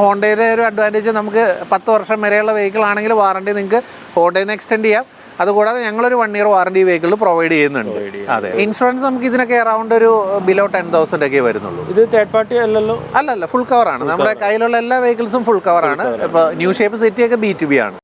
ഹോണ്ടയുടെ ഒരു അഡ്വാന്റേജ് നമുക്ക് പത്ത് വർഷം വരെയുള്ള വെഹിക്കിൾ ആണെങ്കിൽ വാറണ്ടി നിങ്ങൾക്ക് ഹോണ്ടയിൽ നിന്ന് എക്സ്റ്റെൻഡ് ചെയ്യാം. അതുകൂടാതെ ഞങ്ങളൊരു one year warranty vehicle provide ചെയ്യുന്നുണ്ട്. അതെ. ഇൻഷുറൻസ് നമുക്ക് ഇതിനൊക്കെ അറൗണ്ട് ഒരു ബിലോ ടെൻ തൗസൻഡ് ഒക്കെ വരുന്നുള്ളൂ. ഇത് തേർഡ് പാർട്ടി അല്ലല്ലോ? അല്ലല്ല ഫുൾ കവർ ആണ്. നമ്മുടെ കയ്യിലുള്ള എല്ലാ വെഹിക്കിൾസും ഫുൾ കവർ ആണ്. ഇപ്പോൾ ന്യൂ ഷേപ്പ് സിറ്റി ഒക്കെ ബി ടു ബി ആണ്.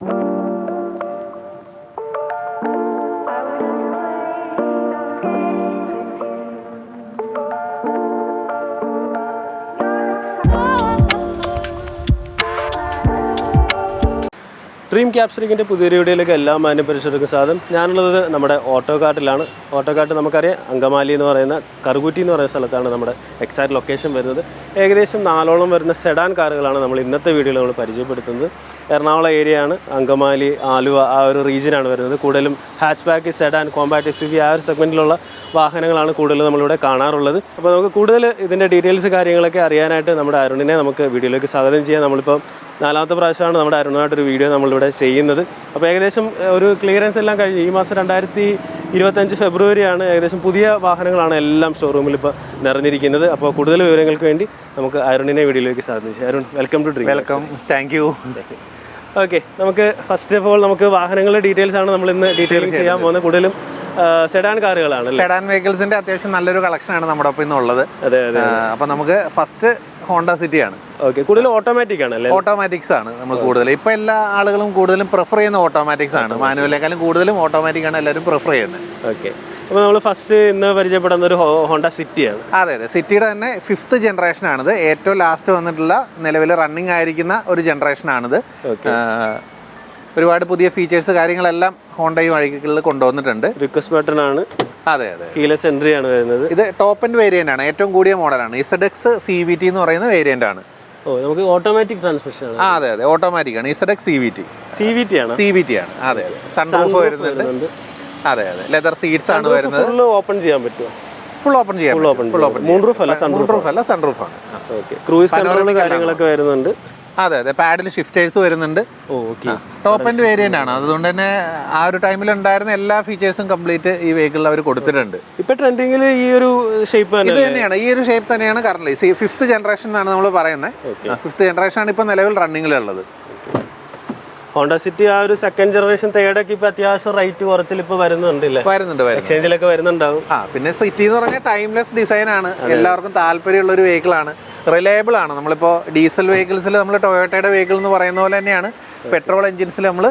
ഡ്രീം ക്യാപ്സറിങ്ങിന്റെ പുതിയൊരു വീഡിയോയിലേക്ക് എല്ലാ മാന്യം പരിശോധിക്കും സാധനം ഞാനുള്ളത് നമ്മുടെ ഓട്ടോ കാട്ടിലാണ് ഓട്ടോ കാട്ട് നമുക്കറിയാം അങ്കമാലി എന്ന് പറയുന്ന കറുകുറ്റി എന്ന് പറയുന്ന സ്ഥലത്താണ് നമ്മുടെ എക്സാക്ട് ലൊക്കേഷൻ വരുന്നത്. ഏകദേശം നാലോളം വരുന്ന സെഡാൻ കാറുകളാണ് നമ്മൾ ഇന്നത്തെ വീഡിയോയിൽ നമ്മൾ പരിചയപ്പെടുത്തുന്നത്. എറണാകുളം ഏരിയയാണ് അങ്കമാലി ആലുവ ആ ഒരു റീജിയനാണ് വരുന്നത്. കൂടുതലും hatchback sedan compact S ആ ഒരു സെഗ്മെന്റിലുള്ള വാഹനങ്ങളാണ് കൂടുതൽ നമ്മളിവിടെ കാണാറുള്ളത്. അപ്പോൾ നമുക്ക് കൂടുതൽ ഇതിന്റെ ഡീറ്റെയിൽസ് കാര്യങ്ങളൊക്കെ അറിയാനായിട്ട് നമ്മുടെ അരുണിനെ നമുക്ക് വീഡിയോയിലേക്ക് സ്വാഗതം ചെയ്യാം. നമ്മളിപ്പോൾ നാലാമത്തെ പ്രാവശ്യമാണ് നമ്മുടെ അരുണായിട്ടൊരു വീഡിയോ നമ്മളിവിടെ ചെയ്യുന്നത്. അപ്പോൾ ഏകദേശം ഒരു ക്ലിയറൻസ് എല്ലാം കഴിഞ്ഞ് ഈ മാസം രണ്ടായിരത്തി ഇരുപത്തഞ്ച് ഫെബ്രുവരിയാണ് ഏകദേശം പുതിയ വാഹനങ്ങളാണ് എല്ലാം ഷോറൂമിൽ ഇപ്പോൾ നിറഞ്ഞിരിക്കുന്നത്. അപ്പോൾ കൂടുതൽ വിവരങ്ങൾക്ക് വേണ്ടി നമുക്ക് അരുണിനെ വീഡിയോയിലേക്ക് സാധിച്ചു Arun welcome to dream welcome thank you okay നമുക്ക് ഫസ്റ്റ് ഓഫ് ഓൾ നമുക്ക് വാഹനങ്ങളുടെ ഡീറ്റെയിൽസ് ആണ് നമ്മൾ ഇന്ന് ഡീറ്റെയിൽ ചെയ്യാൻ പോകുന്നത്. കൂടുതലും സെഡാൻ കാറുകളാണ് സെഡാൻ വെഹിക്കിൾസിന്റെ അത്യാവശ്യം നല്ലൊരു കളക്ഷൻ ആണ് നമ്മുടെ ഒപ്പം ഇന്നുള്ളത് അതെ അതെ അപ്പോൾ നമുക്ക് ഫസ്റ്റ് ഹോണ്ട സിറ്റിയാണ്. കൂടുതൽ ഓട്ടോമാറ്റിക് ആണ് ഓട്ടോമാറ്റിക്സ് ആണ് നമ്മൾ കൂടുതൽ. ഇപ്പൊ എല്ലാ ആളുകളും കൂടുതലും പ്രിഫർ ചെയ്യുന്ന ഓട്ടോമാറ്റിക്സ് ആണ്. മാനുവലിനേക്കാളും കൂടുതലും ഓട്ടോമാറ്റിക് ആണ് എല്ലാവരും പ്രിഫർ ചെയ്യുന്നത്. ഓക്കെ. അപ്പോൾ നമ്മൾ ഫസ്റ്റ് ഇന്ന് പരിചയപ്പെടുന്ന ഒരു ഹോണ്ട സിറ്റിയാണ്. അതെ അതെ. സിറ്റിയുടെ തന്നെ ഫിഫ്ത്ത് ജനറേഷൻ ആണിത്. ഏറ്റവും ലാസ്റ്റ് വന്നിട്ടുള്ള നിലവിൽ റണ്ണിങ് ആയിരിക്കുന്ന ഒരു ജനറേഷൻ ആണിത്. ഒരുപാട് പുതിയ ഫീച്ചേഴ്സ് കാര്യങ്ങളെല്ലാം ഹോണ്ടയും വഴികളിൽ കൊണ്ടുവന്നിട്ടുണ്ട്. റിക്വസ്റ്റ് ബട്ടൺ ആണ്. അതെ അതെ. കീലെസ് എൻട്രി ആണ് വരുന്നത്. ഇത് ടോപ്പ് എൻഡ് വേരിയന്റ് ആണ്. ഏറ്റവും കൂടിയ മോഡലാണ് Z X C V T എന്ന് പറയുന്ന വേരിയന്റ് ആണ്. ഓ നമുക്ക് ഓട്ടോമാറ്റിക് ട്രാൻസ്മിഷൻ ആണ്. അതെ അതെ. ഓട്ടോമാറ്റിക് ആണ്. Z X C V T C V T ആണ്. സി വി ടി ആണ്. അതെ അതെ. സൺറൂഫ് വരുന്നുണ്ട്. അതെ അതെ. ലെതർ സീറ്റ്സ് ആണ് വരുന്നത്. ഫുൾ ഓപ്പൺ ചെയ്യാൻ പറ്റുമോ ഫുൾ ഓപ്പൺ ചെയ്യാം full open full open moon roof അല്ല സൺ റൂഫ് അല്ല സൺറൂഫ് ആണ്. ആ. ഓക്കെ ക്രൂയിസ് കൺട്രോൾ കാര്യങ്ങളൊക്കെ വരുന്നുണ്ട്. അതെ അതെ പാഡിൽ ഷിഫ്റ്റേഴ്സ് വരുന്നുണ്ട്. ഓക്കെ. ടോപ്പ് ആൻഡ് വേരിയന്റ് ആണ്. അതുകൊണ്ട് തന്നെ ആ ഒരു ടൈമിൽ ഉണ്ടായിരുന്ന എല്ലാ ഫീച്ചേഴ്സും കംപ്ലീറ്റ് ഈ വെഹിക്കിളിൽ അവർ കൊടുത്തിട്ടുണ്ട്. ഇപ്പൊ ട്രെൻഡിങ്ങിൽ ഈ ഒരു ഷേപ്പ് ഇത് തന്നെ തന്നെയാണ്. ഈ ഒരു ഷേപ്പ് തന്നെയാണ് കറന്റ് ഫിഫ്ത്ത് ജനറേഷൻ എന്നാണ് നമ്മൾ പറയുന്നത്. ഫിഫ്ത്ത് ജനറേഷൻ ആണ് ഇപ്പൊ നിലവിൽ റണ്ണിങ്ങിലുള്ളത് ഹോണ്ട സിറ്റി ആ ഒരു സെക്കൻഡ് ജനറേഷൻ തേർഡ് ഒക്കെ ഇപ്പൊ അത്യാവശ്യം റേറ്റ് കുറച്ചിൽ ഇപ്പൊ വരുന്നുണ്ടല്ലേ? വരുന്നുണ്ട് എക്സ്ചേഞ്ചിലൊക്കെ വരുന്നുണ്ടാവും. ആ പിന്നെ സിറ്റി എന്ന് പറഞ്ഞാൽ ടൈംലെസ് ഡിസൈൻ ആണ്. എല്ലാവർക്കും താല്പര്യമുള്ള ഒരു വെഹിക്കിൾ ആണ്. റിലയബിൾ ആണ്. നമ്മളിപ്പോ ഡീസൽ വെഹിക്കിൾസിൽ നമ്മൾ ടൊയോട്ടയുടെ വെഹിക്കിൾ എന്ന് പറയുന്ന പോലെ തന്നെയാണ്. പെട്രോൾ എഞ്ചിൻസിൽ നമ്മൾ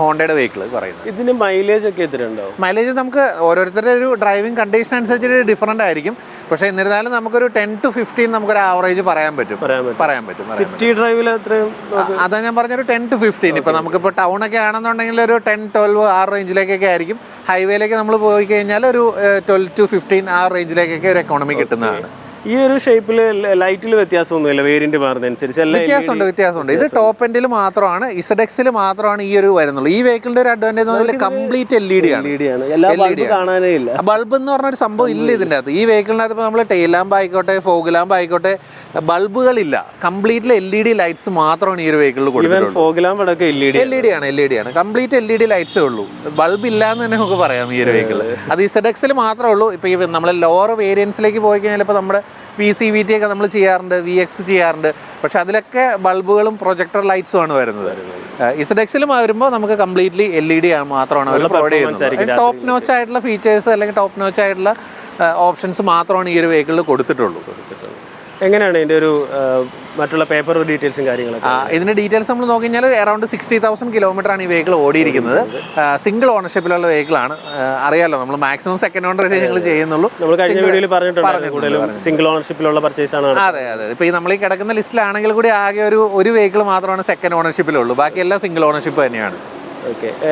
ഹോണ്ടയുടെ വെഹിക്കിൾ പറയുന്നത് ഇതിന് മൈലേജ് ഒക്കെ എത്ര ഉണ്ടാവും മൈലേജ് നമുക്ക് ഓരോരുത്തരുടെ ഒരു ഡ്രൈവിംഗ് കണ്ടീഷൻ അനുസരിച്ച് ഡിഫറന്റ് ആയിരിക്കും. പക്ഷേ എന്നിരുന്നാലും നമുക്കൊരു ടെൻ ടു ഫിഫ്റ്റീൻ നമുക്കൊരു ആവറേജ് പറയാൻ പറ്റും. പറയാൻ പറ്റും. സിറ്റി ഡ്രൈവിൽ എത്രയും. അതാ ഞാൻ പറഞ്ഞൊരു ടെൻ ടു ഫിഫ്റ്റീൻ ഇപ്പോൾ നമുക്കിപ്പോൾ ടൗൺ ഒക്കെ ആണെന്നുണ്ടെങ്കിൽ ഒരു ടെൻ ട്വൽവ് ആ റേഞ്ചിലേക്കൊക്കെ ആയിരിക്കും. ഹൈവേയിലേക്ക് നമ്മൾ പോയി കഴിഞ്ഞാൽ ഒരു ട്വൽവ് ടു ഫിഫ്റ്റീൻ ആ റേഞ്ചിലേക്കൊക്കെ ഒരു എക്കോണമി കിട്ടുന്നതാണ്. ഈ ഒരു ഷേപ്പിൽ ലൈറ്റിൽ വ്യത്യാസമൊന്നുമില്ല വേരിയന്റ് മാറുന്നതനുസരിച്ച്. വ്യത്യാസമുണ്ട് വ്യത്യാസമുണ്ട്. ഇത് ടോപ്പ് എൻഡിൽ മാത്രമാണ് ഇസഡെക്സിൽ മാത്രമാണ് ഈ ഒരു വരുന്നുള്ളൂ. ഈ വെഹിക്കിളിന്റെ ഒരു advantage complete L E D ആണ്. ബൾബ് ഇല്ല. ബൾബ് എന്ന് പറഞ്ഞ ഒരു സംഭവം ഇല്ല ഇതിന്റെ അകത്ത്. ഈ വെഹിക്കിളിനകത്ത് നമ്മൾ ടെയിൽ ലാമ്പ് ആയിക്കോട്ടെ ഫോഗ് ലാമ്പ് ആയിക്കോട്ടെ ബൾബുകളില്ല completely L E D lights മാത്രമാണ് ഈ ഒരു വെഹിക്കിളിൽ കൊടുക്കുന്നത് എൽ ഇ ഡി ആണ്. എൽ ഇ ഡി ആണ് കംപ്ലീറ്റ് എൽ ഇ ഡി ലൈറ്റ്സേ ഉള്ളൂ. ബൾബ് ഇല്ല എന്ന് തന്നെ നമുക്ക് പറയാം ഈ ഒരു വെഹിക്കിൾ അത് ഇസഡെക്സിൽ മാത്രമേ ഉള്ളൂ. ഇപ്പോൾ ഈ നമ്മൾ ലോവർ വേരിയൻസിലേക്ക് പോയി കഴിഞ്ഞാൽ ഇപ്പോൾ നമ്മുടെ വി സി വി ടി ഒക്കെ നമ്മൾ ചെയ്യാറുണ്ട് വി എക്സ് ചെയ്യാറുണ്ട്. പക്ഷേ അതിലൊക്കെ ബൾബുകളും പ്രൊജക്ടർ ലൈറ്റ്സും ആണ് വരുന്നത്. ഇസഡെക്സിലും വരുമ്പോൾ നമുക്ക് കംപ്ലീറ്റ്ലി എൽ ഇ ഡി ആണ് മാത്രമാണ് അവർ പ്രൊവൈഡ് ചെയ്യുന്നത്. ടോപ്പ് നോച്ച് ആയിട്ടുള്ള ഫീച്ചേഴ്സ് അല്ലെങ്കിൽ ടോപ്പ് നോച്ച് ആയിട്ടുള്ള ഓപ്ഷൻസ് മാത്രമാണ് ഈ ഒരു വെഹിക്കിളിൽ കൊടുത്തിട്ടുള്ളൂ. എങ്ങനെയാണ് ഇതിന്റെ ഒരു മറ്റുള്ള പേപ്പർ ഡീറ്റെയിൽസും കാര്യങ്ങളൊക്കെ? ഇതിന്റെ ഡീറ്റെയിൽസ് നമ്മൾ നോക്കി കഴിഞ്ഞാൽ അറൌണ്ട് സിക്സ്റ്റി തൗസൻഡ് കിലോമീറ്റർ ആണ് ഈ വെഹിക്കിൾ ഓടിയിരിക്കുന്നത്. സിംഗിൾ ഓണർഷിപ്പിലുള്ള വെഹിക്കിൾ ആണ്. അറിയാലോ നമ്മൾ മാക്സിമം സെക്കൻഡ് ഓണർ ഞങ്ങൾ ചെയ്യുന്നുള്ളൂ. നമ്മൾ കഴിഞ്ഞ വീഡിയോയിൽ പറഞ്ഞിട്ടുണ്ട് സിംഗിൾ ഓണർഷിപ്പിലുള്ള പർച്ചേസ് ആണ് അതെ അതെ ഇപ്പൊ ഈ നമ്മൾ ഈ കിടക്കുന്ന ലിസ്റ്റിലാണെങ്കിൽ കൂടി ആകെ ഒരു ഒരു വെഹിക്കിൾ മാത്രമാണ് സെക്കൻഡ് ഓണർഷിപ്പിലുള്ളൂ ബാക്കി എല്ലാം സിംഗിൾ ഓണർഷിപ്പ് തന്നെയാണ്.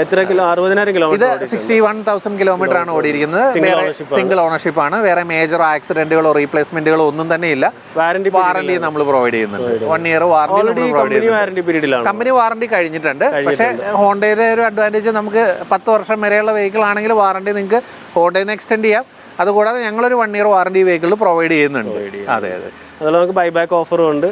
എത്ര കിലോ അറുപതിനായിരം ഇത് kilometre sixty one thousand kilometre ആണ് ഓടിയിരിക്കുന്നത്. വേറെ സിംഗിൾ ഓണർഷിപ്പ് ആണ്. വേറെ മേജർ ആക്സിഡന്റുകളോ റീപ്ലേസ്മെന്റുകളോ ഒന്നും തന്നെ ഇല്ല. വാറന്റി വാറണ്ടി നമ്മൾ പ്രൊവൈഡ് ചെയ്യുന്നുണ്ട്. വൺ ഇയർ വാറണ്ടി നമ്മൾ പ്രൊവൈഡ് കമ്പനി ചെയ്യുന്നുണ്ട്. കമ്പനി വാറണ്ടി കഴിഞ്ഞിട്ടുണ്ട്. പക്ഷേ ഹോണ്ടയുടെ ഒരു അഡ്വാന്റേജ് നമുക്ക് പത്ത് വർഷം വരെയുള്ള വെഹിക്കിൾ ആണെങ്കിൽ വാറണ്ടി നിങ്ങൾക്ക് ഹോണ്ടയിൽ നിന്ന് എക്സ്റ്റെൻഡ് ചെയ്യാം. അതുകൂടാതെ ഞങ്ങളൊരു one year warranty vehicle provide ചെയ്യുന്നുണ്ട്. അതെ അതെ. അതുപോലെ നമുക്ക് ബൈബാക്ക് ഓഫറും ഉണ്ട്.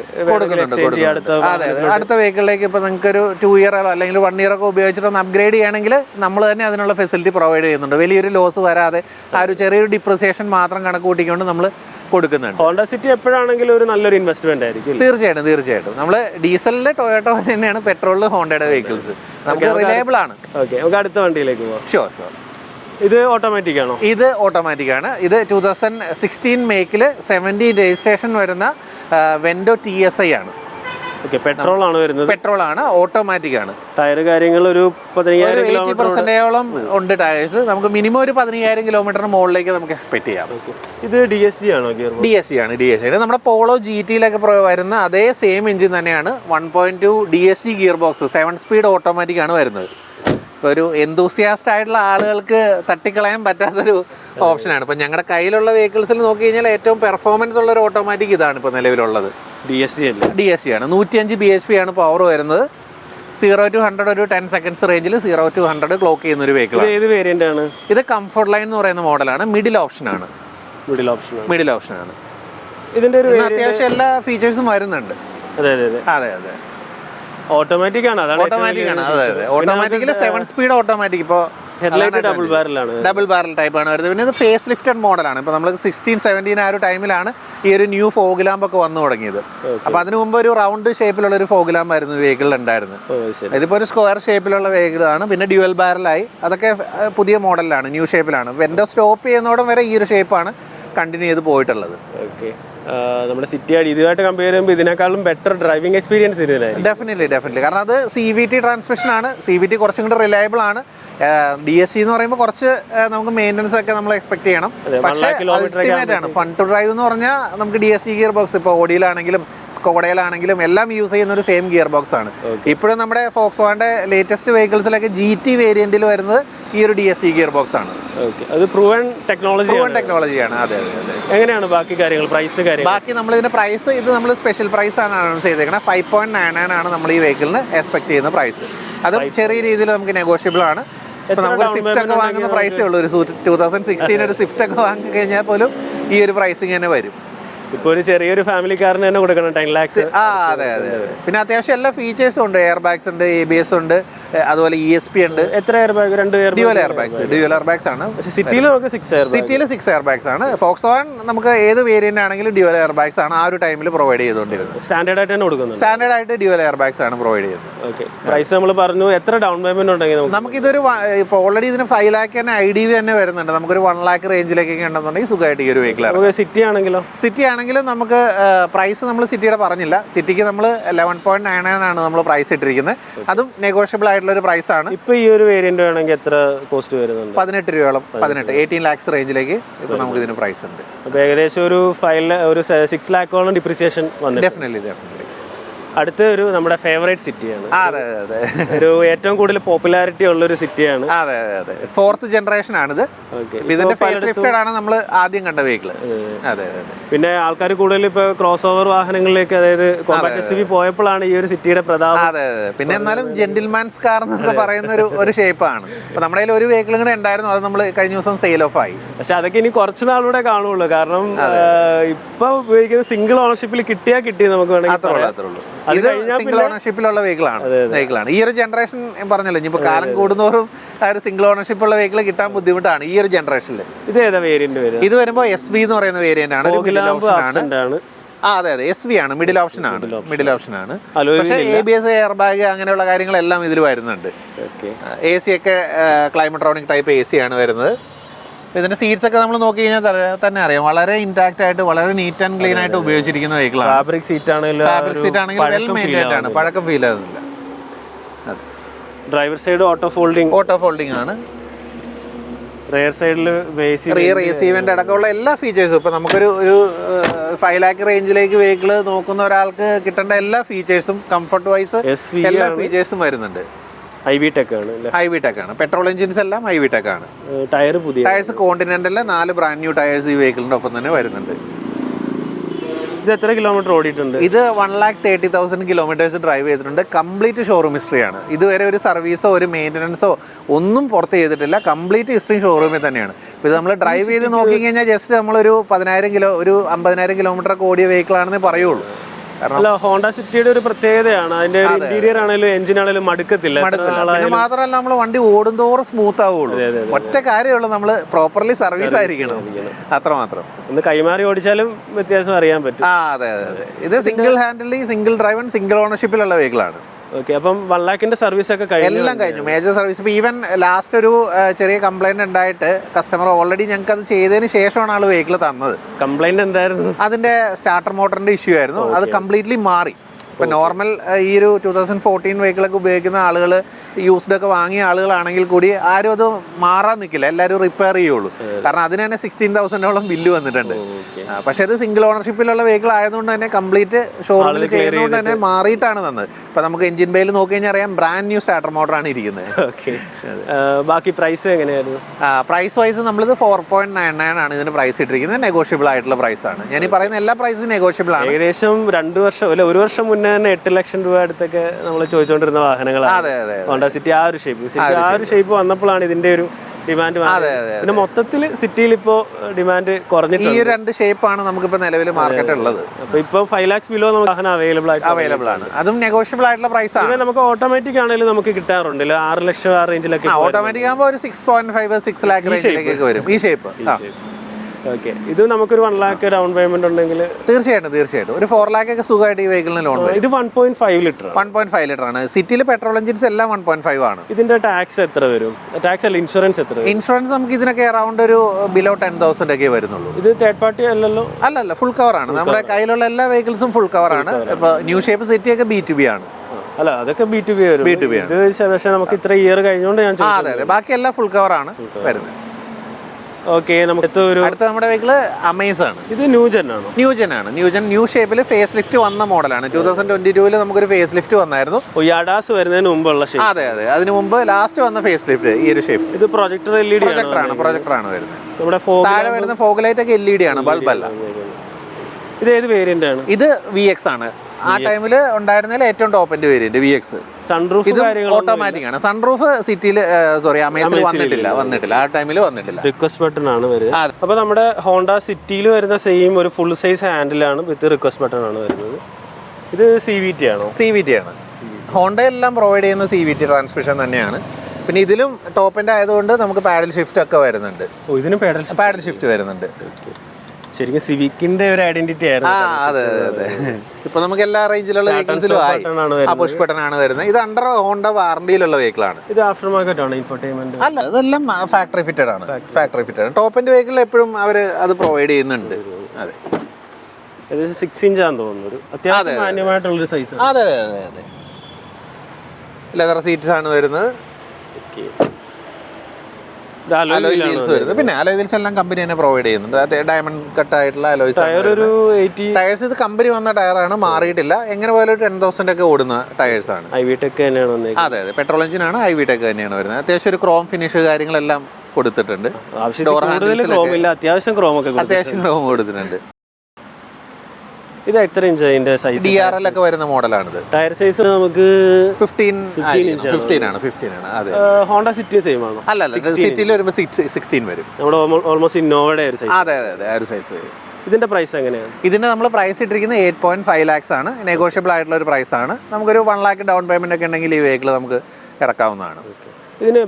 അടുത്ത വെഹിക്കിളിലേക്ക് ഇപ്പൊ നിങ്ങൾക്ക് ഒരു ടു ഇയർ അല്ലെങ്കിൽ വൺ ഇയർ ഒക്കെ ഉപയോഗിച്ചിട്ട് ഒന്ന് അപ്ഗ്രേഡ് ചെയ്യണമെങ്കിൽ നമ്മൾ തന്നെ അതിനുള്ള ഫെസിലിറ്റി പ്രൊവൈഡ് ചെയ്യുന്നുണ്ട്. വലിയൊരു ലോസ് വരാതെ ആ ഒരു ചെറിയൊരു ഡിപ്രിസിയേഷൻ മാത്രം കണക്ക് കൂട്ടിക്കൊണ്ട് നമ്മൾ കൊടുക്കുന്നുണ്ട്. ഹോണ്ട സിറ്റി എപ്പോഴാണെങ്കിലും ഒരു നല്ലൊരു ഇൻവെസ്റ്റ്മെന്റ് ആയിരിക്കും? തീർച്ചയായിട്ടും തീർച്ചയായിട്ടും. നമ്മൾ ഡീസലിലെ ടൊയോട്ടോ തന്നെയാണ് പെട്രോളിൽ ഹോണ്ടയുടെ വെഹിക്കിൾസ് നമുക്ക് റിലയബിൾ ആണ്. ഓക്കെ നമുക്ക് അടുത്ത വണ്ടിയിലേക്ക് പോവാം. ഷുവർ ഷുവർ ഇത് ഓട്ടോമാറ്റിക് ആണോ? ഇത് ഓട്ടോമാറ്റിക് ആണ്. ഇത് ടൂ തൗസൻഡ് സിക്സ്റ്റീൻ മേക്കിൽ സെവന്റീൻ രജിസ്ട്രേഷൻ വരുന്ന വെൻഡോ ടി എസ് ഐ ആണ്. ഓക്കെ പെട്രോൾ ആണ് വരുന്നത്. പെട്രോൾ ആണ് ഓട്ടോമാറ്റിക് ആണ്. ടയർ കാര്യങ്ങൾ ഒരു എയ്റ്റി പെർസെന്റേജോളം ഉണ്ട് ടയേഴ്സ് നമുക്ക് മിനിമം ഒരു പതിനയ്യായിരം കിലോമീറ്ററിന് മുകളിലേക്ക് നമുക്ക് എക്സ്പെക്ട് ചെയ്യാം. ഇത് ഡി എസ് ജി ആണോ ഡി എസ് ജി ആണ് ഡി എസ് ജി നമ്മുടെ പോളോ ജി ടിയിലൊക്കെ വരുന്ന അതേ സെയിം എഞ്ചിൻ തന്നെയാണ്. One point two D S G gear box seven speed automatic ആണ് വരുന്നത്. ഒരു എന്തൂസിയാസ്റ്റ് ആയിട്ടുള്ള ആളുകൾക്ക് തട്ടിക്കളയാൻ പറ്റാത്തൊരു ഓപ്ഷനാണ് ഇപ്പം ഞങ്ങളുടെ കയ്യിലുള്ള വെഹിക്കിൾസിൽ നോക്കി കഴിഞ്ഞാൽ ഏറ്റവും പെർഫോമൻസ് ഉള്ള ഒരു ഓട്ടോമാറ്റിക് ഇതാണ് ഇപ്പോൾ നിലവിലുള്ളത്. ഡി എസ് സി അല്ല? ഡി എസ് സി ആണ്. നൂറ്റിയഞ്ച് ബി എച്ച് പി ആണ് പവർ വരുന്നത്. സീറോ ടു ഹൺഡ്രഡ് ഒരു ടെൻ സെക്കൻഡ്സ് റേഞ്ചിൽ സീറോ ടു ഹൺഡ്രഡ് ക്ലോക്ക് ചെയ്യുന്ന ഒരു വെഹിക്കിൾ ഏത് വേരിയന്റ് ആണ്? ഇത് കംഫർട്ട് ലൈൻ എന്ന് പറയുന്ന മോഡലാണ് മിഡിൽ ഓപ്ഷൻ ആണ്. മിഡിൽ ഓപ്ഷൻ മിഡിൽ ഓപ്ഷൻ ആണ്. ഇതിന്റെ ഒരു അത്യാവശ്യം എല്ലാ ഫീച്ചേഴ്സും വരുന്നുണ്ട്. അതെ അതെ. അതെ അതെ. ഓട്ടോമാറ്റിക് ആണ്. ഓട്ടോമാറ്റിക് ആണ്. അതെ അതെ. ഓട്ടോമാറ്റിക്കിൽ സെവൻ സ്പീഡ് ഓട്ടോമാറ്റിക് ഇപ്പോൾ ഡബിൾ ബാരലാണ് ഡബിൾ ബാരൽ ടൈപ്പ് ആണ്. വരുന്നത്. പിന്നെ ഇത് ഫേസ് ലിഫ്റ്റഡ് മോഡലാണ് ഇപ്പോൾ നമ്മൾ സിക്സ്റ്റീൻ സെവന്റീൻ ആ ഒരു ടൈമിലാണ് ഈ ഒരു ന്യൂ ഫോഗ് ലാമ്പ് ഒക്കെ വന്നു തുടങ്ങിയത്. അപ്പോൾ അതിനു മുമ്പ് ഒരു റൗണ്ട് ഷേപ്പിലുള്ള ഒരു ഫോഗ് ലാമ്പ് ആയിരുന്നു വെഹിക്കിളിൽ ഉണ്ടായിരുന്നത്. ഇതിപ്പോൾ ഒരു സ്ക്വയർ ഷേപ്പിലുള്ള വെഹിക്കിളാണ് പിന്നെ ഡ്യുവൽ ബാരലായി അതൊക്കെ പുതിയ മോഡലാണ് ന്യൂ ഷേപ്പിലാണ് വെൻഡോ സ്റ്റോപ്പ് ചെയ്യുന്നോടം വരെ ഈ ഒരു ഷേപ്പാണ് കണ്ടിന്യൂ ചെയ്ത് പോയിട്ടുള്ളത്. ഓക്കെ നമ്മുടെ സിറ്റി ആയിട്ട് ഇതുമായിട്ട് കമ്പയർ ചെയ്യുമ്പോൾ ഇതിനേക്കാളും ബെറ്റർ ഡ്രൈവിംഗ് എക്സ്പീരിയൻസ് ഇതിനായി ഡെഫിനറ്റ്ലി ഡെഫിനറ്റ്ലി കാരണം അത് സി വി ടി ട്രാൻസ്മിഷൻ ആണ്. സി വി ടി കുറച്ചും കൂടി റിലയബിൾ ആണ്. ഡി എസ് സി എന്ന് പറയുമ്പോൾ കുറച്ച് നമുക്ക് മെയിന്റനൻസ് ഒക്കെ നമ്മൾ എക്സ്പെക്ട് ചെയ്യണം. പക്ഷേ അൾട്ടിമേറ്റ് ആണ്. ഫൺ ടു ഡ്രൈവ് എന്ന് പറഞ്ഞാൽ നമുക്ക് D S C gear box ഇപ്പോൾ ഓഡിയിലാണെങ്കിലും സ്കോഡയിലാണെങ്കിലും എല്ലാം യൂസ് ചെയ്യുന്ന ഒരു സെയിം ഗിയർ ബോക്സ് ആണ് ഇപ്പോഴും നമ്മുടെ ഫോക്സ് വാന്റെ ലേറ്റസ്റ്റ് വെഹിക്കിൾസിലൊക്കെ ജി ടി വേരിയന്റിൽ വരുന്നത് ഈ ഒരു D S C gear box ആണ് അത് ടെക്നോളജി ടെക്നോളജിയാണ് അതെ അതെ അതെ. എങ്ങനെയാണ് ബാക്കി കാര്യങ്ങൾ? പ്രൈസ് കാര്യങ്ങൾ? ബാക്കി നമ്മൾ ഇതിന്റെ പ്രൈസ് ഇത് നമ്മൾ സ്പെഷ്യൽ പ്രൈസ് ആണ് അനൗൺസ് ചെയ്തേക്കുന്നത് ഫൈവ് പോയിന്റ് നയൻ നയൻ ആണ് നമ്മൾ ഈ വെഹിക്കിളിന് എക്സ്പെക്ട് ചെയ്യുന്ന പ്രൈസ് അതും ചെറിയ രീതിയിൽ നമുക്ക് നെഗോഷ്യബിൾ ആണ്. ഇപ്പൊ നമുക്ക് സ്വിഫ്റ്റ് ഒക്കെ വാങ്ങുന്ന പ്രൈസേ ഉള്ളൂ. ഒരു ടൂ തൗസൻഡ് സിക്സ്റ്റീൻ ഒരു സ്വിഫ്റ്റ് ഒക്കെ വാങ്ങി കഴിഞ്ഞാൽ പോലും ഈ ഒരു പ്രൈസിങ് തന്നെ വരും. ഇപ്പോൾ ഒരു ചെറിയൊരു ഫാമിലിക്കാരന് തന്നെ കൊടുക്കണം ടെൻ ലാക്സ്. ആ അതെ അതെ അതെ. പിന്നെ അത്യാവശ്യം എല്ലാ ഫീച്ചേഴ്സും ഉണ്ട്. എയർ ബാഗ്സ് ഉണ്ട് എ ബി എസ് ഉണ്ട് അതുപോലെ ഇ എസ് പി ഉണ്ട്. എത്ര എയർ ബാഗ് രണ്ട് air dual airbags dual airbags ആണ് സിറ്റിയിൽ നമുക്ക് സിക്സ് എയർ സിറ്റിയിൽ സിക്സ് എയർ ബാഗ്സ് ആണ്. ഫോക്സ് വാൻ നമുക്ക് ഏത് വേരിയന്റ് ആണെങ്കിലും ഡ്യുവൽ എയർ ബാഗ്സ് ആണ് ആ ഒരു ടൈമിൽ പ്രൊവൈഡ് ചെയ്തുകൊണ്ടിരുന്നത്. സ്റ്റാൻഡേർഡ് ആയിട്ട് തന്നെ കൊടുക്കുന്നത് സ്റ്റാൻഡേർഡ് ആയിട്ട് ഡ്യുവൽ എയർ ബാഗ്സ് ആണ് പ്രൊവൈഡ് ചെയ്യുന്നത്. ഓക്കെ പ്രൈസ് നമ്മൾ പറഞ്ഞു എത്ര ഡൗൺ പേയ്മെന്റ് ഉണ്ടെങ്കിൽ നമുക്ക് ഇതൊരു ഇപ്പോൾ ഓൾറെഡി ഇതിന് ഫൈവ് ലാക്ക് തന്നെ ഐ ഡി വി തന്നെ വരുന്നുണ്ട്. നമുക്കൊരു വൺ ലാക്ക് റേഞ്ചിലേക്കൊക്കെ ഉണ്ടെന്നുണ്ടെങ്കിൽ സുഖമായിട്ട് ഈ ഒരു വെഹിക്കിൾ സിറ്റി ആണെങ്കിലോ? സിറ്റി ആണെങ്കിലും നമുക്ക് പ്രൈസ് നമ്മൾ സിറ്റിയുടെ പറഞ്ഞില്ല. സിറ്റിക്ക് നമ്മൾ ലെവൻ പോയിന്റ് നയൻ നയൻ ആണ് നമ്മൾ പ്രൈസ് ഇട്ടിരിക്കുന്നത്. അതും നെഗോഷ്യബിൾ ആയിട്ടുള്ള ഒരു പ്രൈസ് ആണ്. ഇപ്പൊ ഈ ഒരു വേരിയന്റ് വേണമെങ്കിൽ എത്ര കോസ്റ്റ് വരുന്നുണ്ട്? പതിനെട്ട് രൂപയോളം പതിനെട്ട് എയ്റ്റീൻ ലാക്സ് റേഞ്ചിലേക്ക് ഇപ്പോൾ നമുക്ക് ഇതിന് പ്രൈസ് ഉണ്ട്. അപ്പോൾ ഏകദേശം ഒരു ഫൈവ് ഒരു സിക്സ് ലാക്കോളം ഡിപ്രിസിയേഷൻ വന്നു ഡെഫിനറ്റ്ലി ഡെഫിനറ്റ്ലി അടുത്ത ഒരു നമ്മുടെ ഫേവറേറ്റ് സിറ്റിയാണ് അതെ അതെ അതെ. ഒരു ഏറ്റവും കൂടുതൽ പോപ്പുലാരിറ്റി ഉള്ള ഒരു സിറ്റിയാണ് അതെ അതെ അതെ. ഫോർത്ത് ജനറേഷൻ ആണിത്. ഇതിന്റെ ഫേസ് ലിഫ്റ്റഡ് ആണ് നമ്മൾ ആദ്യം കണ്ട വെഹിക്കിൾ അതെ അതെ പിന്നെ ആൾക്കാർ കൂടുതൽ ഇപ്പൊ ക്രോസ് ഓവർ വാഹനങ്ങളിലേക്ക് അതായത് കോമ്പാക്ട് എസ് വി പോയപ്പോഴാണ് ഈ ഒരു സിറ്റിയുടെ പ്രതാപം. അതെ അതെ പിന്നെ എന്നാലും ജെന്റിൽമാൻസ് കാർ എന്നൊക്കെ പറയുന്ന ഒരു ഒരു ഷേപ്പാണ് അപ്പൊ നമ്മുടെ കയ്യിൽ ഒരു വെഹിക്കിൾ കൂടെ ഉണ്ടായിരുന്നു അത് നമ്മൾ കഴിഞ്ഞ ദിവസം സെയിൽ ഓഫ് ആയി. പക്ഷെ അതൊക്കെ ഇനി കുറച്ച് നാളൂടെ കാണുള്ളൂ. കാരണം ഇപ്പൊ ഉപയോഗിക്കുന്ന സിംഗിൾ ഓണർഷിപ്പിൽ കിട്ടിയാ കിട്ടി നമുക്ക് വേണമെങ്കിൽ അത്രേ ഉള്ളൂ അത്രേ ഉള്ളൂ. ഇത് സിംഗിൾ ഓണർഷിപ്പിലുള്ള വെഹിക്കിളാണ് വെഹിക്കിളാണ് ഈ ഒരു ജനറേഷൻ പറഞ്ഞല്ലോ ഇനിയിപ്പോ കാലം കൂടുന്നോറും ആ ഒരു സിംഗിൾ ഓണർഷിപ്പ് ഉള്ള വെഹിക്കിൾ കിട്ടാൻ ബുദ്ധിമുട്ടാണ് ഈ ഒരു ജനറേഷനിൽ ഇത് ഏതാ വേരിയന്റ് വരും ഇത് വരുമ്പോൾ എസ് ബി എന്ന് പറയുന്ന വേരിയന്റ് ആണ്. മിഡിൽ ഓപ്ഷൻ ആണ്. ആ അതെ അതെ. എസ് വി ആണ്. മിഡിൽ ഓപ്ഷൻ ആണ്. മിഡിൽ ഓപ്ഷൻ ആണ്. പക്ഷേ A B S air bag അങ്ങനെയുള്ള കാര്യങ്ങളെല്ലാം ഇതിൽ വരുന്നുണ്ട്. എ സി ഒക്കെ ക്ലൈമട്രോണിക് ടൈപ്പ് എ സി ആണ് വരുന്നത്. ഇതിന്റെ സീറ്റ്സ് ഒക്കെ നമ്മൾ നോക്കി കഴിഞ്ഞാൽ തന്നെ അറിയാം. വളരെ ഇന്റാക്ട് ആയിട്ട് വളരെ നീറ്റ് ആൻഡ് ക്ലീൻ ആയിട്ട് ഉപയോഗിച്ചിരിക്കുന്ന വെഹിക്കിളാണ് ഫാബ്രിക് സീറ്റ് ആണെങ്കിലും ഫാബ്രിക് സീറ്റ് ആണെങ്കിലും വെൽ മെയിന്റൈൻഡ് ആണ്. പഴക്കം ഫീൽ ആകുന്നില്ല driver side auto folding auto folding ആണ്. റിയർ സൈഡിൽ റിയർ എ സി അടക്കമുള്ള എല്ലാ ഫീച്ചേഴ്സും ഇപ്പൊ നമുക്കൊരു ഒരു ഫൈവ് ലാക്ക് റേഞ്ചിലേക്ക് വെഹിക്കിൾ നോക്കുന്ന ഒരാൾക്ക് കിട്ടേണ്ട എല്ലാ ഫീച്ചേഴ്സും കംഫർട്ട് വൈസ് എല്ലാ ഫീച്ചേഴ്സും വരുന്നുണ്ട്. ഐ ടെക് ആണ് ആണ്. പെട്രോൾ എഞ്ചിൻസ് എല്ലാം ഐ ടെക് ആണ്. ടയർ പുതിയ. ടയേഴ്സ് കോണ്ടിനെന്റലിലെ നാല് ബ്രാൻഡ് ന്യൂ ടയേഴ്സ് ഈ വെഹിക്കിളിന്റെ ഒപ്പം തന്നെ വരുന്നുണ്ട്. ഇത് എത്ര കിലോമീറ്റർ ഓടിയിട്ടുണ്ട്? ഇത് one lakh thirty thousand kilometres drive ചെയ്തിട്ടുണ്ട്. കംപ്ലീറ്റ് ഷോറൂം ഹിസ്റ്ററിയാണ് ഇതുവരെ ഒരു സർവീസോ ഒരു മെയിന്റനൻസോ ഒന്നും പുറത്ത് ചെയ്തിട്ടില്ല. കംപ്ലീറ്റ് ഹിസ്റ്ററി ഷോറൂമിൽ തന്നെയാണ്. ഇപ്പോൾ ഇത് നമ്മൾ ഡ്രൈവ് ചെയ്ത് നോക്കി കഴിഞ്ഞാൽ ജസ്റ്റ് നമ്മളൊരു പതിനായിരം കിലോ ഒരു അമ്പതിനായിരം കിലോമീറ്റർ ഒക്കെ ഓടിയ വെഹിക്കിൾ ആണെന്ന് പറയുള്ളൂ. അല്ല ഹോണ്ട സിറ്റിയുടെ ഒരു പ്രത്യേകതയാണ്. അതിന്റെ ഇന്റീരിയർ ആണെങ്കിലും എഞ്ചിൻ ആണെങ്കിലും മടുക്കത്തില്ല. പിന്നെ മാത്രമല്ല നമ്മൾ വണ്ടി ഓടുന്തോറും സ്മൂത്ത് ആവുള്ളൂ ഒറ്റ കാര്യമുള്ളൂ നമ്മൾ പ്രോപ്പർലി സർവീസ് ആയിരിക്കണം. അത്രമാത്രം. ഒന്ന് കൈമാറി ഓടിച്ചാലും വ്യത്യാസം അറിയാൻ പറ്റും. ആ അതെ അതെ അതെ. ഇത് single handle single driven single ഓണർഷിപ്പിലുള്ള വെഹിക്കിളാണ് ഓക്കെ അപ്പം വൺ ലാഖിന്റെ സർവീസ് ഒക്കെ കഴിഞ്ഞു എല്ലാം കഴിഞ്ഞു. മേജർ സർവീസ് ഇപ്പം ഈവൻ ലാസ്റ്റ് ഒരു ചെറിയ കംപ്ലൈന്റ് ഉണ്ടായിട്ട് കസ്റ്റമർ ഓൾറെഡി ഞങ്ങൾക്ക് അത് ചെയ്തതിന് ശേഷമാണ് ആൾ വെഹിക്കിൾ തന്നത്. കംപ്ലൈന്റ് എന്തായിരുന്നു? അതിന്റെ സ്റ്റാർട്ടർ മോട്ടറിന്റെ ഇഷ്യൂ ആയിരുന്നു. അത് കംപ്ലീറ്റ്ലി മാറി. ഇപ്പൊ നോർമൽ ഈ ഒരു ടൂ തൗസൻഡ് ഫോർട്ടീൻ വെഹിക്കിളൊക്കെ ഉപയോഗിക്കുന്ന ആളുകൾ യൂസ്ഡ് ഒക്കെ വാങ്ങിയ ആളുകളാണെങ്കിൽ കൂടി ആരും അത് മാറാൻ നിൽക്കില്ല എല്ലാവരും റിപ്പയർ ചെയ്യുള്ളൂ. കാരണം അതിന് തന്നെ സിക്സ്റ്റീൻ തൗസൻഡോളം ബില്ല് വന്നിട്ടുണ്ട്. ആ, പക്ഷേ അത് സിംഗിൾ ഓണർഷിപ്പിലുള്ള വെഹിക്കിൾ ആയതുകൊണ്ട് തന്നെ കംപ്ലീറ്റ് ഷോറൂമിൽ ചെയ്യുന്നതുകൊണ്ട് തന്നെ മാറിയിട്ടാണ് തന്നത്. ഇപ്പം നമുക്ക് എഞ്ചിൻ ബേയിൽ നോക്കി കഴിഞ്ഞാൽ അറിയാം ബ്രാൻഡ് ന്യൂ സ്റ്റാർട്ടർ മോട്ടറാണ് ഇരിക്കുന്നത്. ബാക്കി പ്രൈസ് എങ്ങനെയായിരുന്നു? പ്രൈസ് വൈസ് നമ്മളിത് ഫോർ പോയിന്റ് നയൻ നയൻ ആണ് ഇതിന് പ്രൈസ് ഇട്ടിരിക്കുന്നത്. നെഗോഷ്യബിൾ ആയിട്ടുള്ള പ്രൈസ് ആണ്. ഞാൻ ഈ പറയുന്ന എല്ലാ പ്രൈസും നെഗോഷ്യബിൾ ആണ്. ഏകദേശം രണ്ട് വർഷം അല്ല ഒരു വർഷം മുന്നേ തന്നെ എട്ട് ലക്ഷം രൂപ അടുത്തൊക്കെ നമ്മൾ ചോദിച്ചുകൊണ്ടിരുന്ന വാഹനങ്ങളാണ്. ഹോണ്ട സിറ്റി ആ ഒരു ഷേപ്പ് സിറ്റി ആ ഒരു ഷേപ്പ് വന്നപ്പോഴാണ് ഇതിന്റെ ഒരു ഡിമാൻഡ് പിന്നെ മൊത്തത്തിൽ സിറ്റിയിൽ ഇപ്പോ ഡിമാൻഡ് കുറഞ്ഞിട്ടുണ്ട്. ഈ രണ്ട് ഷേപ്പാണ് നമുക്കിപ്പോൾ നിലവിൽ മാർക്കറ്റ് ഉള്ളത്. അപ്പൊ ഇപ്പൊ ഫൈവ് ലാക്സ് ബിലോ നമുക്ക് വാഹനം അവൈലബിൾ ആയിട്ട് അവൈലബിൾ ആണ്. അതും നെഗോഷ്യബിൾ ആയിട്ടുള്ള പ്രൈസ് ആണ്. നമുക്ക് ഓട്ടോമാറ്റിക് ആണെങ്കിലും നമുക്ക് കിട്ടാറുണ്ട്. ആറ് ലക്ഷം ആ റേഞ്ചിലൊക്കെ ഓട്ടോമാറ്റിക് ആകുമ്പോൾ ഒരു six point five six lakh റേഞ്ചിലേക്കൊക്കെ വരും. ഈ ഷേപ്പ് ഓക്കെ. ഇത് നമുക്കൊരു വൺ ലാക്ക് ഡൗൺ പേയ്മെന്റ് ഉണ്ടെങ്കിൽ തീർച്ചയായിട്ടും തീർച്ചയായിട്ടും. ഒരു ഫോർ ലാക്ക് ഒക്കെ സുഖമായിട്ട് ഈ വെഹിക്കിളിന് ലോൺ ഇത് one point five litre one point five litre ആണ് സിറ്റിയിൽ പെട്രോൾ എഞ്ചിൻസ് എല്ലാം വൺ പോയിന്റ് ഫൈവ് ആണ്. ഇതിന്റെ ടാക്സ് എത്ര വരും? ടാക്സ് അല്ല ഇൻഷുറൻസ് എത്ര ഇൻഷുറൻസ് നമുക്ക് ഇതിനൊക്കെ അറൗണ്ട് ഒരു ബിലോ ടെൻ തൗസൻഡ് ഒക്കെ വരുന്നുള്ളൂ. ഇത് തേർഡ് പാർട്ടി അല്ലല്ലോ? അല്ല അല്ല ഫുൾ കവർ ആണ് നമ്മുടെ കയ്യിലുള്ള എല്ലാ വെഹിക്കിൾസും ഫുൾ കവർ ആണ്. ഇപ്പൊ ന്യൂ ഷേപ്പ് സിറ്റി ഒക്കെ ബി ടു ബി ആണ്. അല്ല അതൊക്കെ ബി ടു ബി വരും. B2B ഇത് ആണ് പക്ഷേ നമുക്ക് ഇത്ര ഇയർ കഴിഞ്ഞുകൊണ്ട് ഞാൻ അതെ അതെ. ബാക്കി എല്ലാം ഫുൾ കവർ ആണ് വരുന്നത്. ഓക്കെ നമുക്ക് അടുത്ത ഒരു അടുത്ത നമ്മുടെ വെഹിക്കിൾ അമേസ് ആണ്. ഇത് ന്യൂജൻ ആണ്? ന്യൂജൻ ആണ്. ന്യൂജൻ ന്യൂ ഷേപ്പിൽ ഫേസ് ലിഫ്റ്റ് വന്ന മോഡലാണ് ടൂ തൗസൻഡ് ട്വന്റി ടൂവിൽ നമുക്കൊരു ഫേസ് ലിഫ്റ്റ് വന്നായിരുന്നു യാഡാസ് വരുന്നതിന് മുമ്പുള്ള ഷേപ്പ് അതെ അതെ. അതിന് മുമ്പ് ലാസ്റ്റ് വന്ന ഫേസ് ലിഫ്റ്റ് ഈ ഒരു ഷേപ്പ് ഇത് projector L E D projector ആണ് പ്രൊജക്ടർ ആണ് വരുന്നത്. നമ്മുടെ താഴെ വരുന്ന ഫോഗ് ലൈറ്റ് ഒക്കെ എൽ ഇ ഡി ആണ് ബൾബ് അല്ല. ഇത് ഏത് വേരിയന്റ് ആണ്? ഇത് വി എക്സ് ആണ്. ആ ടൈമിൽ ഉണ്ടായിരുന്നതിൽ ഏറ്റവും ടോപ്പിന്റെ വേരിയന്റ് വി എക്സ് സൺറൂഫ് ഇത് ഓട്ടോമാറ്റിക് ആണ്. സൺറൂഫ് സിറ്റിയിൽ സോറി അമേസിൽ വന്നിട്ടില്ല വന്നിട്ടില്ല. ആ ടൈമിൽ വന്നിട്ടില്ല. റിക്വസ്റ്റ് ബട്ടൺ ആണ് വരുന്നത്. അപ്പോൾ നമ്മുടെ ഹോണ്ട സിറ്റിയിൽ വരുന്ന സെയിം ഒരു ഫുൾ സൈസ് ഹാൻഡിലാണ് വിത്ത് റിക്വസ്റ്റ് ബട്ടൺ ആണ് വരുന്നത്. ഇത് സി വി ടി ആണോ? സി വി ടി ആണ്. ഹോണ്ട എല്ലാം പ്രൊവൈഡ് ചെയ്യുന്ന സി വി ടി ട്രാൻസ്മിഷൻ തന്നെയാണ്. പിന്നെ ഇതിലും ടോപ്പിന്റെ ആയതുകൊണ്ട് നമുക്ക് പാഡൽ ഷിഫ്റ്റ് ഒക്കെ വരുന്നുണ്ട്. ഇതിന് പെഡൽ പാഡൽ ഷിഫ്റ്റ് വരുന്നുണ്ട്. ശരിക്കും സിവിക്കിന്റെ ഒരു ഐഡന്റിറ്റി ആ ആയിരുന്നു അതെ അതെ അതെ. ഇപ്പൊ നമുക്ക് എല്ലാ റേഞ്ചിലുള്ള വെഹിക്കിൾസിലും ആയി. ആണ് ആ പുഷ് ബട്ടൺ വരുന്നത്. ഇത് അണ്ടർ ഹോണ്ട വാറണ്ടിയിലുള്ള വെഹിക്കിൾ ആണ്. ഇത് ആഫ്റ്റർ മാർക്കറ്റ് ആണ് ഇൻഫോർടൈൻമെന്റ് അല്ല ഇതെല്ലാം ഫാക്ടറി ഫിറ്റഡ് ആണ്. ഫാക്ടറി ഫിറ്റഡ് ആണ്. ടോപ്പിന്റെ വെഹിക്കിൾ എപ്പോഴും അവർ അത് പ്രൊവൈഡ് ചെയ്യുന്നുണ്ട്. അതെ. ഇത് സിക്സ് ഇഞ്ച് ആണെന്ന് തോന്നുന്നു. ഒരു അത്യാവശ്യം മാന്യമായിട്ടുള്ളൊരു സൈസ് അതെ അതെ അതെ അതെ. ലെതർ സീറ്റ്സ് ആണ് വരുന്നത്. അലോയ് വീൽസ് വരുന്നത്. പിന്നെ അലോയ് വീൽസ് എല്ലാം കമ്പനി തന്നെ പ്രൊവൈഡ് ചെയ്യുന്നുണ്ട്. ഡയമണ്ട് കട്ട് ആയിട്ടുള്ള അലോയ്സ് ടയേഴ്സ് ഇത് കമ്പനി വന്ന ടയറാണ് മാറിയിട്ടില്ല. എങ്ങനെ പോയാലും ടെൻ തൗസൻഡ് ഒക്കെ ഓടുന്ന ടയേഴ്സ് ആണ്. ഐ വി ടെക് തന്നെയാണ് അതെ അതെ. പെട്രോൾ എഞ്ചിനാണ് ഐ വി ടെക് തന്നെയാണ് വരുന്നത്. അത്യാവശ്യം ഒരു ക്രോം ഫിനിഷ് കാര്യങ്ങളെല്ലാം കൊടുത്തിട്ടുണ്ട്. അത്യാവശ്യം ക്രോം ഒക്കെ. അത്യാവശ്യം ക്രോം കൊടുത്തിട്ടുണ്ട്. ഇത് എത്ര ഇഞ്ച് അതിന്റെ സൈസ് ഡി ആർ എൽ ഒക്കെ വരുന്ന മോഡലാണിത്. ടയർ സൈസ് നമുക്ക് ഫിഫ്റ്റീൻ ഫിഫ്റ്റീൻ ആണ്. ഫിഫ്റ്റീൻ ആണ് അതെ. ഹോണ്ട സിറ്റി സെയിം ആണോ? അല്ല അല്ല സിറ്റിയിൽ വരുമ്പോൾ സിക്സ്റ്റീൻ വരും. നമ്മുടെ ഓൾമോസ്റ്റ് ഇന്നോവയുടെ ഒരു സൈസ് അതെ അതെ അതെ ആ ഒരു സൈസ് വരും. ഇതിന്റെ പ്രൈസ് എങ്ങനെയാണ് ഇതിന് നമ്മൾ പ്രൈസ് ഇട്ടിരിക്കുന്നത് എയ്റ്റ് പോയിന്റ് ഫൈവ് ലാക്സ് ആണ്. നെഗോഷ്യബിൾ ആയിട്ടുള്ള ഒരു പ്രൈസ് ആണ്. നമുക്കൊരു വൺ ലാക്ക് ഡൗൺ പേയ്മെന്റ് ഒക്കെ ഉണ്ടെങ്കിൽ ഈ വെഹിക്കിൾ നമുക്ക് ഇറക്കാവുന്നതാണ്. ഇതിന്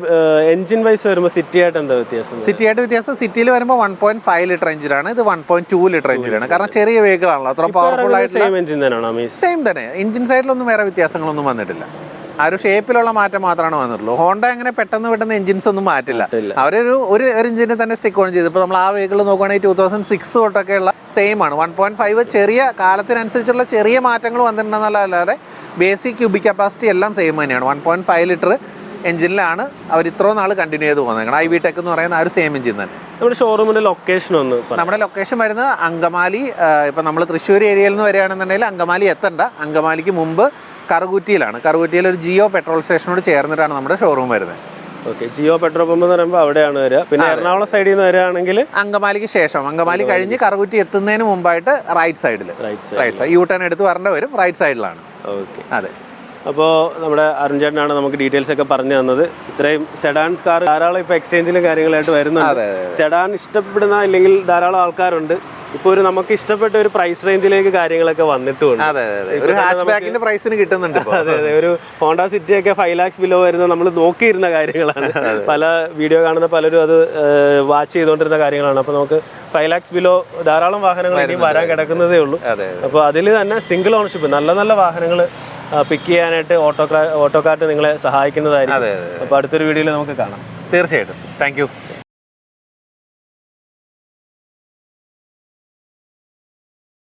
എഞ്ചിൻ വൈസ് വരുമ്പോൾ സിറ്റി ആയിട്ട് എന്താ വ്യത്യാസം? സിറ്റി ആയിട്ട് വ്യത്യാസം സിറ്റിയിൽ വരുമ്പോൾ വൺ പോയിന്റ് ഫൈവ് ലിറ്റർ എഞ്ചിനാണ് ഇത് വൺ പോയിന്റ് ടു ലിറ്റർ എഞ്ചിനാണ്. കാരണം ചെറിയ വെഹിക്കിൾ ആണല്ലോ അത്ര പവർഫുൾ ആയിട്ടുള്ള സെയിം എഞ്ചിൻ തന്നെയാണോ അമേസ്? സെയിം തന്നെ. എഞ്ചിൻ സൈഡിലൊന്നും വേറെ വ്യത്യാസങ്ങളൊന്നും വന്നിട്ടില്ല. ആ ഒരു ഷേപ്പിലുള്ള മാറ്റം മാത്രമാണ് വന്നിട്ടുള്ളൂ. ഹോണ്ട അങ്ങനെ പെട്ടെന്ന് പെട്ടെന്ന് എഞ്ചിൻസ് ഒന്നും മാറ്റില്ല. അവരൊരു ഒരു ഒരു എഞ്ചിനെ തന്നെ സ്റ്റിക്ക് ഓൺ ചെയ്തു. ഇപ്പോൾ നമ്മൾ ആ വെഹിക്കിൾ നോക്കുകയാണെങ്കിൽ ടൂ തൗസൻഡ് സിക്സ് തൊട്ടൊക്കെ ഉള്ള സെയിം ആണ്. വൺ പോയിന്റ് ഫൈവ് ചെറിയ കാലത്തിനനുസരിച്ചുള്ള ചെറിയ മാറ്റങ്ങൾ വന്നിട്ടുണ്ടെന്നല്ലാതെ ബേസിക് ക്യൂബിക് കപ്പാസിറ്റി എല്ലാം സെയിം തന്നെയാണ്. വൺ പോയിന്റ് ഫൈവ് ലിറ്റർ എഞ്ചിനിലാണ് അവർ ഇത്രയും നാൾ കണ്ടിന്യൂ ചെയ്ത് പോകുന്നത്. ഐ വി ടെക് എന്ന് പറയുന്ന ആ ഒരു സെയിം എഞ്ചിൻ തന്നെ. നമ്മുടെ ഷോറൂമിന്റെ ലൊക്കേഷൻ ഒന്ന് നമ്മുടെ ലൊക്കേഷൻ വരുന്നത് അങ്കമാലി ഇപ്പം നമ്മൾ തൃശ്ശൂർ ഏരിയയിൽ നിന്ന് വരികയാണെന്നുണ്ടെങ്കിൽ അങ്കമാലി എത്തണ്ട. അങ്കമാലിക്ക് മുമ്പ് കറുകുറ്റിയിലാണ്. കറുകുറ്റിയിൽ ഒരു ജിയോ പെട്രോൾ സ്റ്റേഷനോട് ചേർന്നിട്ടാണ് നമ്മുടെ ഷോറൂം വരുന്നത്. ഓക്കെ ജിയോ പെട്രോൾ പമ്പ് എന്ന് പറയുമ്പോൾ അവിടെയാണ് വരിക. പിന്നെ എറണാകുളം സൈഡിൽ നിന്ന് വരികയാണെങ്കിൽ അങ്കമാലിക്ക് ശേഷം. അങ്കമാലി കഴിഞ്ഞ് കറുകുറ്റി എത്തുന്നതിന് മുമ്പായിട്ട് റൈറ്റ് സൈഡിൽ right side right side U turn എടുത്ത് വരേണ്ട വരും. റൈറ്റ് സൈഡിലാണ് ഓക്കെ അതെ. അപ്പോൾ നമ്മുടെ അരുൺ ചേട്ടനാണ് നമുക്ക് ഡീറ്റെയിൽസ് ഒക്കെ പറഞ്ഞു തന്നത്. ഇത്രയും സെഡാൻസ് കാർ ധാരാളം ഇപ്പോൾ എക്സ്ചേഞ്ചിലും കാര്യങ്ങളായിട്ട് വരുന്നുണ്ട്. സെഡാൻ ഇഷ്ടപ്പെടുന്ന ഇല്ലെങ്കിൽ ധാരാളം ആൾക്കാരുണ്ട്. ഇപ്പൊ ഒരു നമുക്ക് ഇഷ്ടപ്പെട്ട ഒരു പ്രൈസ് റേഞ്ചിലേക്ക് കാര്യങ്ങളൊക്കെ വന്നിട്ടുണ്ട്. പ്രൈസിന് കിട്ടുന്നുണ്ട് അതെ അതെ. ഒരു ഹോണ്ട സിറ്റി ഒക്കെ ഫൈവ് ലാക്സ് ബിലോ വരുന്ന നമ്മൾ നോക്കിയിരുന്ന കാര്യങ്ങളാണ്. പല വീഡിയോ കാണുന്ന പലരും അത് വാച്ച് ചെയ്തുകൊണ്ടിരുന്ന കാര്യങ്ങളാണ്. അപ്പൊ നമുക്ക് ഫൈവ് ലാക്സ് ബിലോ ധാരാളം വാഹനങ്ങൾ വരാൻ കിടക്കുന്നതേ ഉള്ളൂ. അപ്പൊ അതിൽ തന്നെ സിംഗിൾ ഓണർഷിപ്പ് നല്ല നല്ല വാഹനങ്ങൾ പിക്ക് ചെയ്യാനായിട്ട് ഓട്ടോ ഓട്ടോക്കാർട്ട് നിങ്ങളെ സഹായിക്കുന്നതായിരിക്കും. അപ്പോൾ അടുത്തൊരു വീഡിയോയിൽ നമുക്ക് കാണാം. തീർച്ചയായിട്ടും. Thank you